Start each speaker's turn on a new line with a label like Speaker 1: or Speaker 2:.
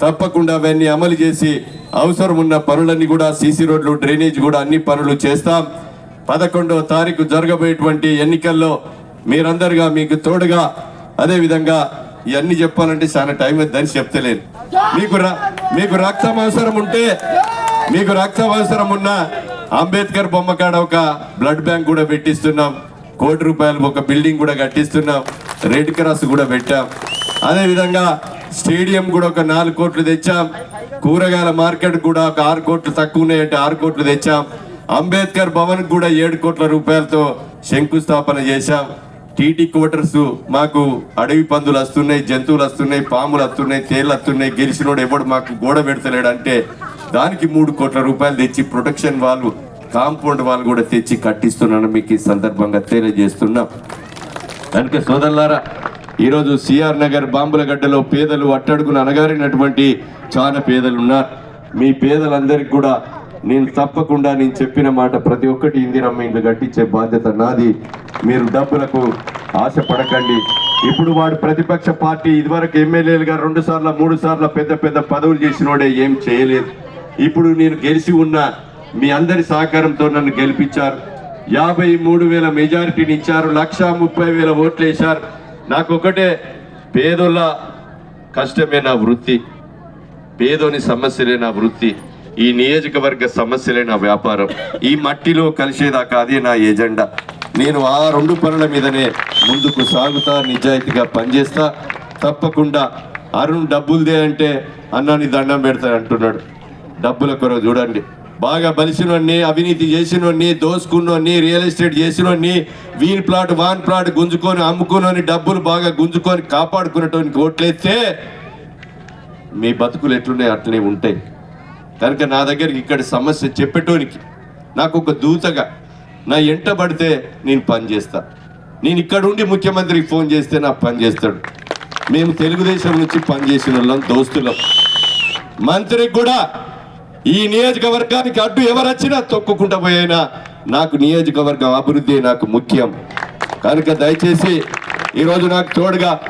Speaker 1: తప్పకుండా అవన్నీ అమలు చేసి అవసరం ఉన్న పనులన్నీ కూడా సీసీ రోడ్లు డ్రైనేజ్ కూడా అన్ని పనులు చేస్తాం. పదకొండవ తారీఖు జరగబోయేటువంటి ఎన్నికల్లో మీరందరుగా మీకు తోడుగా అదేవిధంగా ఇవన్నీ చెప్పాలంటే చాలా టైం అని చెప్తలేను. మీకు మీకు రక్తం అవసరం ఉంటే మీకు రక్తం అవసరం ఉన్న అంబేద్కర్ బొమ్మ కాడ ఒక బ్లడ్ బ్యాంక్ కూడా పెట్టిస్తున్నాం. కోటి రూపాయలు ఒక బిల్డింగ్ కూడా కట్టిస్తున్నాం. రెడ్ క్రాస్ కూడా పెట్టాం. అదేవిధంగా స్టేడియం కూడా ఒక నాలుగు కోట్లు తెచ్చాం. కూరగాయల మార్కెట్ కూడా ఒక ఆరు కోట్లు తక్కువ ఉన్నాయంటే ఆరు కోట్లు తెచ్చాం. అంబేద్కర్ భవన్ కూడా ఏడు కోట్ల రూపాయలతో శంకుస్థాపన చేశాం. టీటీ క్వార్టర్స్ మాకు అడవి పందులు వస్తున్నాయి జంతువులు వస్తున్నాయి పాములు వస్తున్నాయి తేళ్ళు వస్తున్నాయి. గెలిచినోడు ఎవడు మాకు గోడ పెడతలేడు అంటే దానికి మూడు కోట్ల రూపాయలు తెచ్చి ప్రొటెక్షన్ వాళ్ళు కాంపౌండ్ వాళ్ళు కూడా తెచ్చి కట్టిస్తున్నాను. మీకు ఈ సందర్భంగా తెలియజేస్తున్నాం. కనుక సోదరులారా ఈరోజు సిఆర్ నగర్ బాంబులగడ్డలో పేదలు అట్టడుగున అనగారినటువంటి చాలా పేదలు ఉన్నారు. మీ పేదలందరికీ కూడా నేను తప్పకుండా నేను చెప్పిన మాట ప్రతి ఒక్కటి ఇందిరమ్మ ఇండ్లు కట్టించే బాధ్యత నాది. మీరు డబ్బులకు ఆశ పడకండి ఇప్పుడు వాడు ప్రతిపక్ష పార్టీ ఇదివరకు ఎమ్మెల్యేలుగా రెండు సార్లు మూడు సార్లు పెద్ద పెద్ద పదవులు చేసినోడే ఏం చేయలేదు. ఇప్పుడు నేను గెలిచి ఉన్న మీ అందరి సహకారంతో నన్ను గెలిపించారు. యాభై మూడు వేల మెజారిటీని ఇచ్చారు. లక్ష ముప్పై వేల ఓట్లు వేశారు. నాకు ఒకటే పేదోళ్ళ కష్టమే నా వృత్తి. పేదోని సమస్యలే నా వృత్తి. ఈ నియోజకవర్గ సమస్యలే నా వ్యాపారం. ఈ మట్టిలో కలిసేదాకా అదే నా ఎజెండా. నేను ఆ రెండు పనుల మీదనే ముందుకు సాగుతా నిజాయితీగా పనిచేస్తా. తప్పకుండా అరుణ్ డబ్బులదే అంటే అన్నాని దండం పెడతాను అంటున్నాడు డబ్బుల కొరకు చూడండి. బాగా బలిసినోడిని అవినీతి చేసినోడిని దోసుకున్నోడిని రియల్ ఎస్టేట్ చేసినోడిని వీన్ ప్లాట్ వాన్ ప్లాట్ గుంజుకొని అమ్ముకునోని డబ్బులు బాగా గుంజుకొని కాపాడుకునేటోనికి ఓట్లేస్తే మీ బతుకులు ఎట్లున్నాయి అట్లనే ఉంటాయి. కనుక నా దగ్గరికి ఇక్కడ సమస్య చెప్పేటోనికి నాకు ఒక దూతగా నా ఎంట పడితే నేను పని చేస్తా. నేను ఇక్కడ ఉండి ముఖ్యమంత్రికి ఫోన్ చేస్తే నాకు పని చేస్తాడు. మేము తెలుగుదేశం నుంచి పని చేసిన వాళ్ళం దోస్తులం. మంత్రికి కూడా ఈ నియోజకవర్గానికి అడ్డు ఎవరొచ్చినా తొక్కుకుంటూ తొక్కుకుంటా పోయినా? నాకు నియోజకవర్గం అభివృద్ధి నాకు ముఖ్యం. కనుక దయచేసి ఈరోజు నాకు తోడుగా